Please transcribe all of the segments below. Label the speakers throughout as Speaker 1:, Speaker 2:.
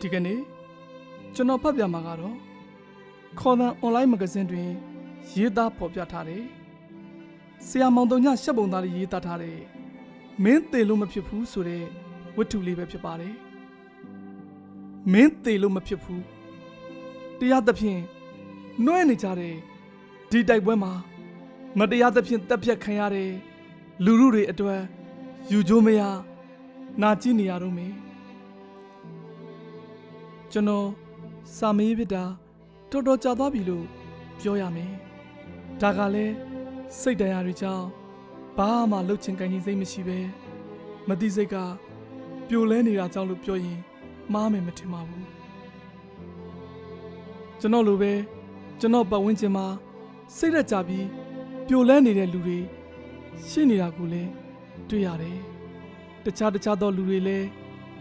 Speaker 1: ဒီကနေ့ကျွန်တော်ဖတ်ပြမှာကတော့ခေါ်သံ online မဂဇင်းတွင် ရေးသားဖော်ပြထားတယ်။ဆရာမောင်တုံညရှက်ပုံသားလေးရေးသားထားတဲ့မင်းသေလို့မဖြစ်ဘူးဆိုတဲ့ဝတ္ထုလေးပဲဖြစ်ပါတယ်။မင်းသေလို့မဖြစ်ဘူးတရားသဖြင့်နှွဲနေကြတဲ့ဒီတိုက်ပွဲမှာမတရားသဖြင့်တပ်ဖြတ်ခံရတဲ့လူလူတွေအတွက်ယူကြိုးမရနာကျင်နေရတော့မယ်။ ကျွန်တော်စာမေးပြတာတော်တော်ကြာသွားပြီလို့ပြောရမယ်။ဒါကလည်းစိတ်တရားတွေကြောင့်ဘာမှလှုပ်ချင်ကိုင်းချင်စိတ်မရှိပဲမသိစိတ်ကပြိုလဲနေတာကြောင့်လို့ပြောရင်မှားမယ်မထင်ပါဘူး။ကျွန်တော်လိုပဲကျွန်တော်ပတ်ဝန်းကျင်မှာစိတ်ရက်ကြပြီးပြိုလဲနေတဲ့လူတွေရှိနေတာကိုလည်းတွေ့ရတယ်။တခြားတခြားသောလူတွေလည်း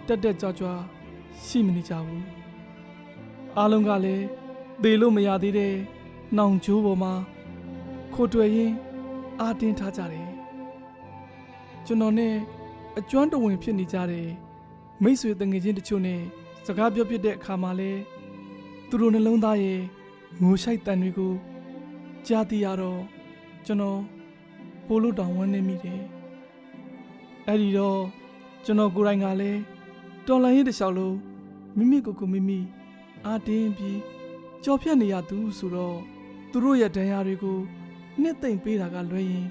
Speaker 1: တက်တက်ကြွကြွရှိမနေကြဘူး။ အားလုံးကလည်းသေလို့မရသေးတဲ့နှောင်ကြိုးပေါ်မှာခိုးတွေ့ရင်အာတင်းထားကြတယ်ကျွန်တော်နဲ့အကျွမ်းတဝင်ဖြစ်နေကြတဲ့မိတ်ဆွေတငယ်ချင်းတချို့နဲ့စကားပြောပြတဲ့အခါမှာလဲသူတို့နှလုံးသားရဲ့ငိုရှိုက်တန်တွေကိုကြားသိရတော့ကျွန်တော်ပိုလို့တောင်ဝမ်းနေမိတယ်အဲ့ဒီတော့ကျွန်တော်ကိုယ်တိုင်ကလည်းတော်လန်ရေးတစ်လျှောက်လုံးမိမိကိုယ်ကိုမိမိ အာတင်းပြီးကြော်ဖြတ်နေရသူဆိုတော့သူတို့ရဲ့ဒဏ်ရာတွေကိုနှစ်သိမ့်ပေးတာကလွဲရင်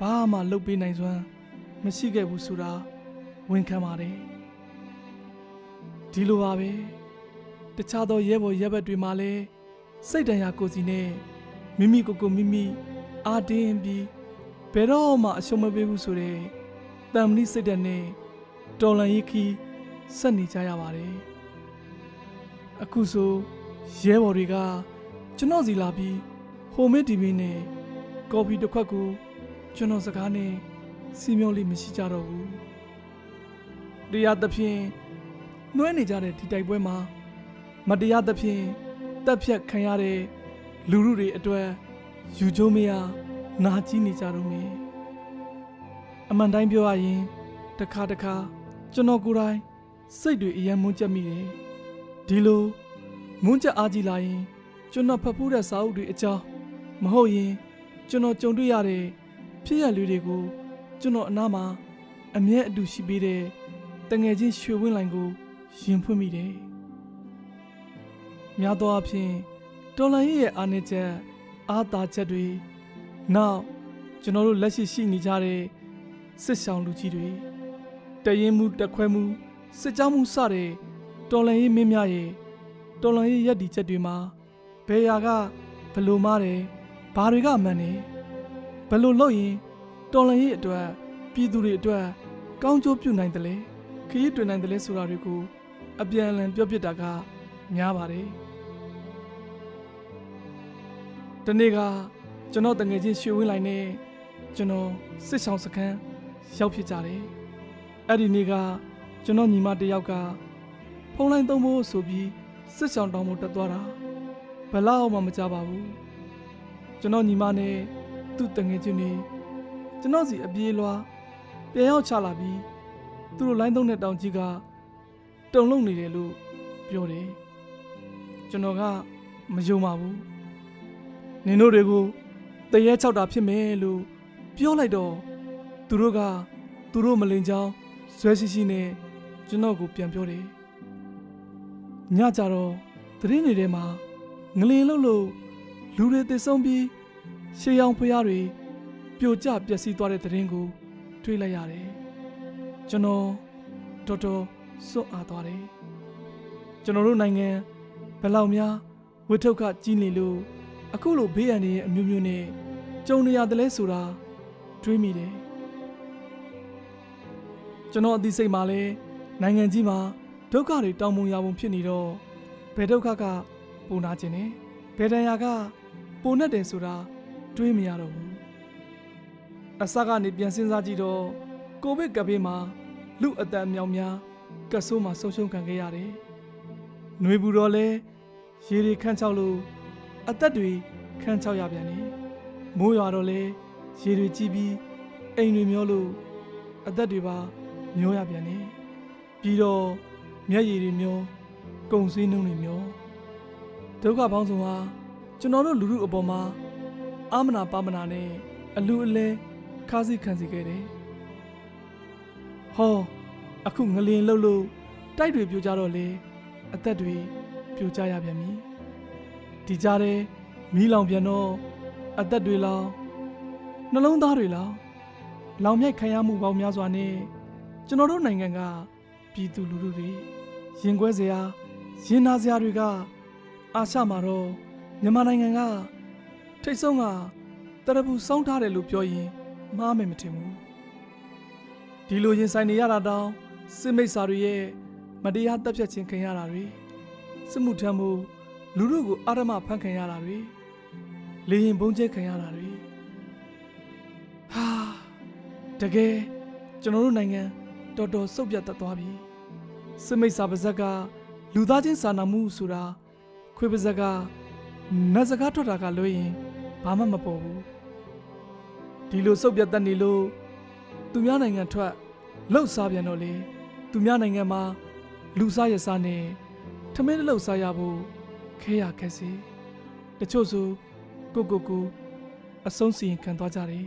Speaker 1: ဘာမှလုပ်ပေးနိုင်စွမ်းမရှိခဲ့ဘူးဆိုတာဝန်ခံပါတယ်ဒီလိုပါပဲတခြားသောရဲဘော်ရဲဘက်တွေမှာလည်းစိတ်ဒဏ်ရာကိုယ်စီနဲ့မိမိကိုယ်ကိုမိမိအာတင်းပြီးဘယ်တော့မှအရှုံးမပေးဘူးဆိုတဲ့တမ်မဏိစိတ်ဓာတ်နဲ့တော်လန်ရေးခီးဆက်နေကြရပါတယ် အခုဆိုရဲဘော်တွေကကျွန်တော်စီလာပြီးဟိုမစ်တီဗီနဲ့ကော်ဖီတစ်ခွက်ကိုကျွန်တော်စကားနဲ့စီမျောလေးမရှိကြတော့ဘူးတရားသဖြင့်နှွဲနေကြတဲ့ဒီတိုက်ပွဲမှာမတရားသဖြင့်တပ်ဖြတ်ခံရတဲ့လူလူတွေအတွက်ယူကြိုးမရနာကျင်နေကြတော့မယ်အမှန်တိုင်းပြောရရင်တစ်ခါတစ်ခါကျွန်တော်ကိုယ်တိုင်စိတ်တွေအယံမွန်းချက်မိတယ် ဒီလိုမွန်းချက်အားကြီးလာရင်ကျွန်တော်ဖတ်ဖူးတဲ့စာအုပ်တွေအကြောင်းမဟုတ်ရင်ကျွန်တော်ကြုံတွေ့ရတဲ့ဖြစ်ရလေးတွေကိုကျွန်တော်အနားမှာအမြဲအတူရှိပေးတဲ့တငယ်ချင်းရွှေဝင်းလိုင်ကိုရင်ဖွင့်မိတယ်။များသောအားဖြင့်တော်လန်ရဲ့အားနည်းချက်အားသာချက်တွေနောက်ကျွန်တော်တို့လက်ရှိရှိနေကြတဲ့စစ်ဆောင်လူကြီးတွေတရင်မှုတက်ခွဲမှုစစ်ကြောမှုစတဲ့ တော်လန်ရေးမင်းများရဲ့တော်လန်ရေးရက်ဒီချက်တွေမှာဘယ်ရာကဘယ်လိုမားတယ်ဘာတွေကမှန်တယ်ဘယ်လိုလုပ်ရင်တော်လန်ရေးအတွက်ပြည်သူတွေအတွက်ကောင်းကျိုးပြုနိုင်တယ်လဲခရီးတွင်နိုင်တယ်လဲဆိုတာတွေကိုအပြန်အလှန်ပြောပြတာကများပါတယ်ဒီနေ့ကကျွန်တော်တငယ်ချင်းရွှေဝင်းလိုင်နဲ့ကျွန်တော်စစ်ဆောင်စခန်းရောက်ဖြစ်ကြတယ်အဲ့ဒီနေ့ကကျွန်တော်ညီမတစ်ယောက်က ဖုန်းလိုင်းသုံးဖို့ဆိုပြီးစစ်ဆောင်တောင်းဖို့တက်သွားတာဘယ်လောက်မှမကြပါဘူးကျွန်တော်ညီမနဲ့သူ့တငယ်ချင်းတွေကျွန်တော်စီအပြေးလွားပြန်ရောက်ချလာပြီးသူတို့လိုင်းသုံးတဲ့တောင်ကြီးကတုံလုံနေတယ်လို့ပြောတယ်ကျွန်တော်ကမယုံပါဘူးနင်တို့တွေကိုတရေချောက်တာဖြစ်မယ်လို့ပြောလိုက်တော့သူတို့ကသူတို့မလင်ချောင်းဇွဲရှိရှိနဲ့ကျွန်တော်ကိုပြန်ပြောတယ် ညကြတော့သတင်းတွေထဲမှာငလင်လို့လို့လူတွေသစ်ဆုံးပြီးရှေးရောင်ဖျားတွေပြိုကျပျက်စီးသွားတဲ့သတင်းကို တွေ့လိုက်ရတယ်။ကျွန်တော်တော်တော်စွန့်အားသွားတယ်။ကျွန်တော်တို့နိုင်ငံဘယ်လောက်များဝိထုခကြီးနေလို့အခုလိုဘေးအန္တရာယ်အမျိုးမျိုးနဲ့ကြုံနေရတယ်လဲဆိုတာတွေးမိတယ်။ကျွန်တော်အသိစိတ်မှာလဲနိုင်ငံကြီးမှာ ဒုက္ခတွေတောင်ပုံရာပုံဖြစ်နေတော့ဘယ်ဒုက္ခကပုံနာခြင်းနဲ့ဘယ်တန်ရာကပုံနဲ့တယ်ဆိုတာတွေးမရတော့ဘူးအစကနေပြန်စဉ်းစားကြည့်တော့ကိုဗစ်ကပ်ဘေးမှာလူအသက်အမြောက်များကတ်ဆိုးမှာဆုံးရှုံးခံခဲ့ရတယ်။နှွေဘူးတော့လဲရေတွေခန်းချောက်လို့အသက်တွေခန်းချောက်ရပြန်တယ်။မိုးရွာတော့လဲရေတွေကြီးပြီးအိမ်တွေမျောလို့အသက်တွေပါမျောရပြန်တယ်။ပြီးတော့ မျက်ရည်တွေမျိုးကုံစည်းနှုံးတွေမျောဒုက္ခပေါင်းစုံဟာကျွန်တော်တို့လူလူအပေါ်မှာအာမနာပါမနာနဲ့အလူအလဲခါးစီခံစီခဲ့တယ်ဟောအခုငလင်လှုပ်လို့တိုက်တွေပြိုကြတော့လေအသက်တွေပြိုကြရပြန်ပြီဒီကြားထဲမီးလောင်ပြန်တော့အသက်တွေလောင်နှလုံးသားတွေလောင်လောင်မြိုက်ခံရမှုပေါင်းများစွာနဲ့ကျွန်တော်တို့နိုင်ငံက ပြည်သူလူထုတွေရင်ကွဲစရာရင်နာစရာတွေကအာရှမှာတော့မြန်မာနိုင်ငံကထိတ်ဆုံးကတရဘူးစောင်းထားတယ်လို့ပြောရင်မှားမယ်မထင်ဘူးဒီလိုရင်ဆိုင်နေရတာတောင်စစ်မိတ်စာတွေရဲ့မတရားတပ်ဖြတ်ခြင်းခံရတာတွေစစ်မှုထမ်းမှုလူထုကိုအာရမဖန်ခံရတာတွေလေရင်ဘုံကျဲခံရတာတွေဟာတကယ်ကျွန်တော်တို့နိုင်ငံတော်တော်စုပ်ပြတ်သက်သွားပြီ စစ်မိတ်စာပါဇက်ကလူသားချင်းစာနာမှုဆိုတာခွေးပါဇက်ကနတ်စကားထွက်တာကလွှဲရင်ဘာမှမပေါ်ဘူးဒီလိုစုပ်ပြတ်သက်နေလို့သူများနိုင်ငံထွက်လှုပ်စားပြန်တော့လေသူများနိုင်ငံမှာလူစားရစားနဲ့ထမင်းတစ်လုပ်စားရဖို့ခဲရခက်စီတချို့ဆိုကိုကိုကိုအဆုံးစီရင်ခံသွားကြတယ်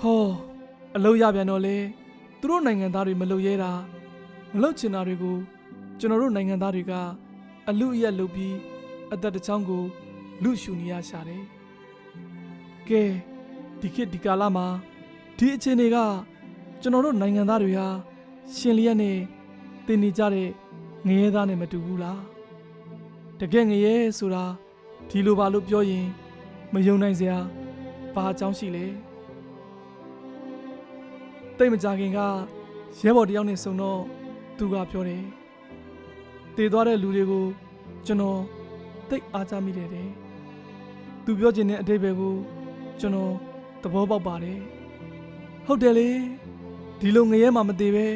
Speaker 1: ဟောအလုပ်ရပြန်တော့လေသူတို့နိုင်ငံသားတွေမလုပ်ရဲတာ မလုပ်ချင်တာတွေကိုကျွန်တော်တို့နိုင်ငံသားတွေကအလူအရက်လုပ်ပြီးအသက်တစ်ချောင်းကိုလူရှူနေရရှာတယ်ကဲဒီခေတ်ဒီကာလမှာဒီအခြေအနေကကျွန်တော်တို့နိုင်ငံသားတွေဟာရှင်လျက်နဲ့တင်နေကြတဲ့ငရဲသားနဲ့မတူဘူးလားတကယ်ငရဲဆိုတာဒီလိုပါလို့ပြောရင်မယုံနိုင်စရာဘာအကြောင်းရှိလဲတိတ်မကြခင်ကရဲဘော်တယောက်နဲ့ဆုံတော့ သူကပြောတယ်တည်သွားတဲ့လူတွေကိုကျွန်တော်တိတ်အားကြမိတယ်တဲ့သူပြောချင်တဲ့အတိတ်ပဲကိုကျွန်တော်သဘောပေါက်ပါတယ်ဟုတ်တယ်လေဒီလိုငရဲမှမသေးပဲ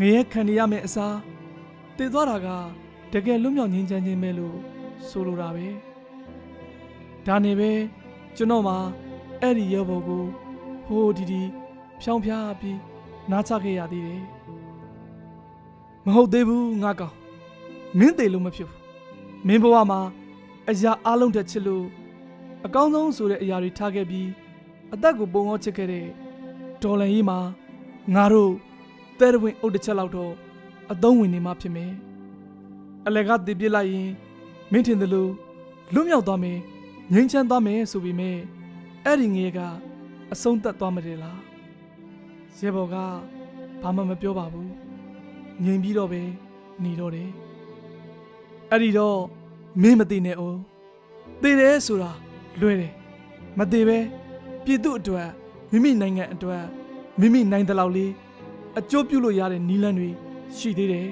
Speaker 1: ငရဲခံနေရမယ့်အစားတည်သွားတာကတကယ်လွတ်မြောက်ငြိမ်းချမ်းခြင်းပဲလို့ဆိုလိုတာပဲဒါနေပဲကျွန်တော်မှအဲ့ဒီရဲဘော်ကိုဟိုးဒီဒီဖြောင်းဖြားပြီးနားချခဲ့ရသေးတယ် မဟုတ်သေးဘူးငါကောင်မင်းသေးလို့မဖြစ်ဘူးမင်းဘဝမှာအရာအလုံးတက်ချစ်လို့အကောင်းဆုံးဆိုတဲ့အရာတွေထားခဲ့ပြီးအသက်ကိုပုံအောင်ချစ်ခဲ့တဲ့ဒေါ်လန်ကြီးမှာငါတို့တဲရဝင်အုတ်တစ်ချက်လောက်တော့အသုံးဝင်နေမှဖြစ်မယ်အလကတည်ပြစ်လိုက်ရင်မင်းထင်တယ်လို့လွတ်မြောက်သွားမယ်ငြိမ်းချမ်းသွားမယ်ဆိုပြီးမြဲအဲ့ဒီငယ်ကအဆုံးသတ်သွားမတယ်လားရဲဘော်ကဘာမှမပြောပါဘူး ငြိမ်ပြီးတော့ပဲနေတော့တယ်အဲ့ဒီတော့မင်းမသိနဲ့အောင်သိတယ်ဆိုတာလွယ်တယ်မသိပဲပြည်သူအတွက်မိမိနိုင်ငံအတွက်မိမိနိုင်တဲ့လောက်လေးအကျိုးပြုလို့ရတဲ့နီလန်းတွေရှိသေးတယ်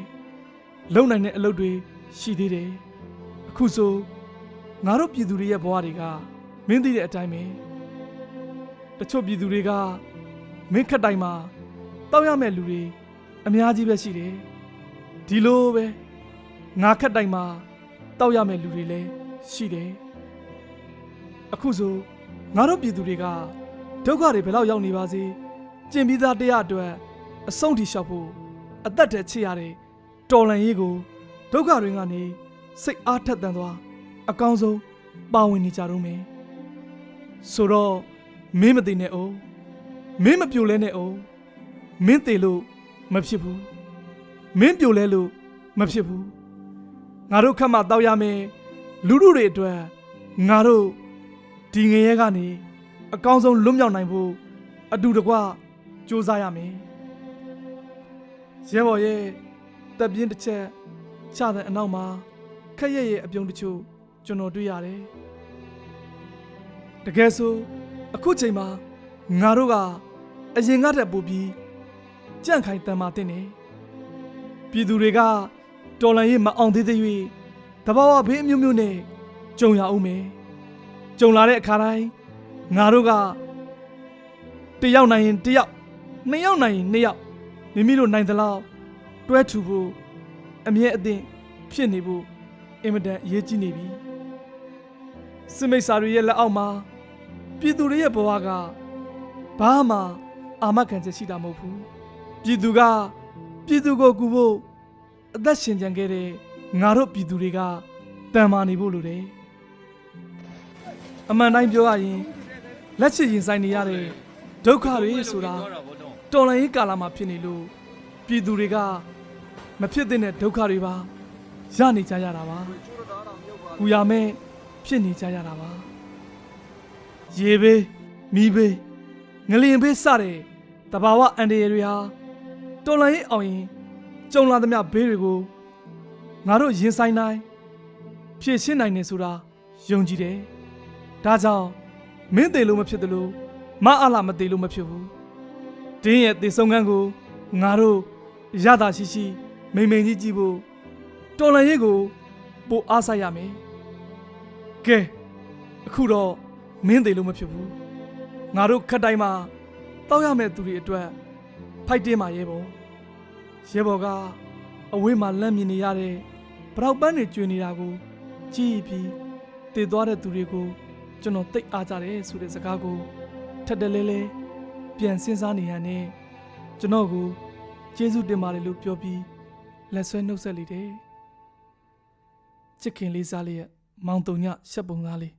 Speaker 1: လုံနိုင်တဲ့အလုပ်တွေရှိသေးတယ်အခုဆိုငါတို့ပြည်သူတွေရဲ့ဘဝတွေကမင်းသိတဲ့အတိုင်းပဲတချို့ပြည်သူတွေကမင်းခက်တိုင်းမှာတောက်ရမဲ့လူတွေ အများကြီးပဲရှိတယ်ဒီလိုပဲငါခက်တိုင်းမှာတောက်ရမဲ့လူတွေလည်းရှိတယ်အခုဆိုငါတို့ပြည်သူတွေကဒုက္ခတွေဘယ်လောက်ရောက်နေပါစေကျင်ပြီးသားတရားအတွက်အဆုံးထိလျှောက်ဖို့အသက်တည်းချစ်ရတဲ့တော်လန်ရေးကိုဒုက္ခတွေကနေစိတ်အားထက်သန်သွားအကောင်းဆုံးပါဝင်နေကြတော့မယ်ဆိုတော့မင်းမသိနဲ့အောင်မင်းမပြိုလဲနဲ့အောင်မင်းသေးလို့ မဖြစ်ဘူးမင်းပြိုလဲလို့မဖြစ်ဘူးငါတို့ခက်မှတောက်ရမယ်လူလူတွေအတွက်ငါတို့ဒီငရဲကနေအကောင်းဆုံးလွတ်မြောက်နိုင်ဖို့အတူတကွစူးစမ်းရမယ်ရဲဘော်ရဲ့တပ်ပြင်းတစ်ချက်ချတဲ့အနောက်မှာခက်ရဲ့ရဲ့အပြုံးတချို့ကျွန်တော်တွေ့ရတယ်တကယ်ဆိုအခုချိန်မှာငါတို့ကအရင်ကတည်းကပိုပြီး ကြန့်ခိုင်တန်မာတင်နေပြည်သူတွေကတော်လန်ရေးမအောင်သေးသေး၍တဘာဝဘေးအမျိုးမျိုးနဲ့ကြုံရအောင်မယ်ကြုံလာတဲ့အခါတိုင်းငါတို့ကတယောက်နိုင်ရင်တယောက်နှစ်ယောက်နိုင်ရင်နှစ်ယောက်မိမိတို့နိုင်သလောက်တွဲထူဖို့အမြဲအသင့်ဖြစ်နေဖို့အင်မတန်အရေးကြီးနေပြီစစ်မိတ်စာတွေရဲ့လက်အောက်မှာပြည်သူတွေရဲ့ဘဝကဘာမှအာမခံချက်ရှိတာမဟုတ်ဘူး ပြည်သူကပြည်သူကိုကူဖို့အသက်ရှင်ကြံခဲ့တဲ့ငါတို့ပြည်သူတွေကတန်မာနေဖို့လိုတယ်အမှန်တိုင်းပြောရရင်လက်ချရင်ဆိုင်နေရတဲ့ဒုက္ခတွေဆိုတာတော်လှန်ရေးကာလမှာဖြစ်နေလို့ပြည်သူတွေကမဖြစ်သင့်တဲ့ဒုက္ခတွေပါရနေကြရတာပါ။ကူရမဲ့ဖြစ်နေကြရတာပါ။ရေဘေးမီးဘေးငလျင်ဘေးစတဲ့တဘာဝအန္တရာယ်တွေဟာ တော်လှန်ရေးအောင်ရင်ကြုံလာသမျှဘေးတွေကိုငါတို့ရင်ဆိုင်နိုင်ဖြည့်ရှင်းနိုင်နေဆိုတာယုံကြည်တယ်။ဒါကြောင့်မင်းသေးလို့မဖြစ်တယ်လို့မအားလာမသေးလို့မဖြစ်ဘူး။တင်းရဲ့သေဆုံးခန်းကိုငါတို့ရတာရှိရှိမိန်မိန်ကြီးကြည့်ဖို့တော်လှန်ရေးကိုပိုအားဆိုင်ရမယ်။ကဲအခုတော့မင်းသေးလို့မဖြစ်ဘူး။ငါတို့ခက်တိုင်းမှာတောက်ရမယ့်သူတွေအတွက်ဖိုက်တင်းมาရဲဘော် ရဲဘော်ကအဝေးမှာလက်မြင်နေရတဲ့ပရောက်ပန်းတွေကျွေနေတာကိုကြည့်ပြီးတည်သွားတဲ့သူတွေကိုကျွန်တော်သိအားကြတယ်ဆိုတဲ့စကားကိုထက်တလဲလဲပြန်စဉ်းစားနေရတဲ့ကျွန်တော်ကိုကျေးဇူးတင်ပါတယ်လို့ပြောပြီးလက်ဆွဲနှုတ်ဆက်လိုက်တယ်ချစ်ခင်လေးစားလေးရဲ့မောင်တုံညရှက်ပုံသားလေး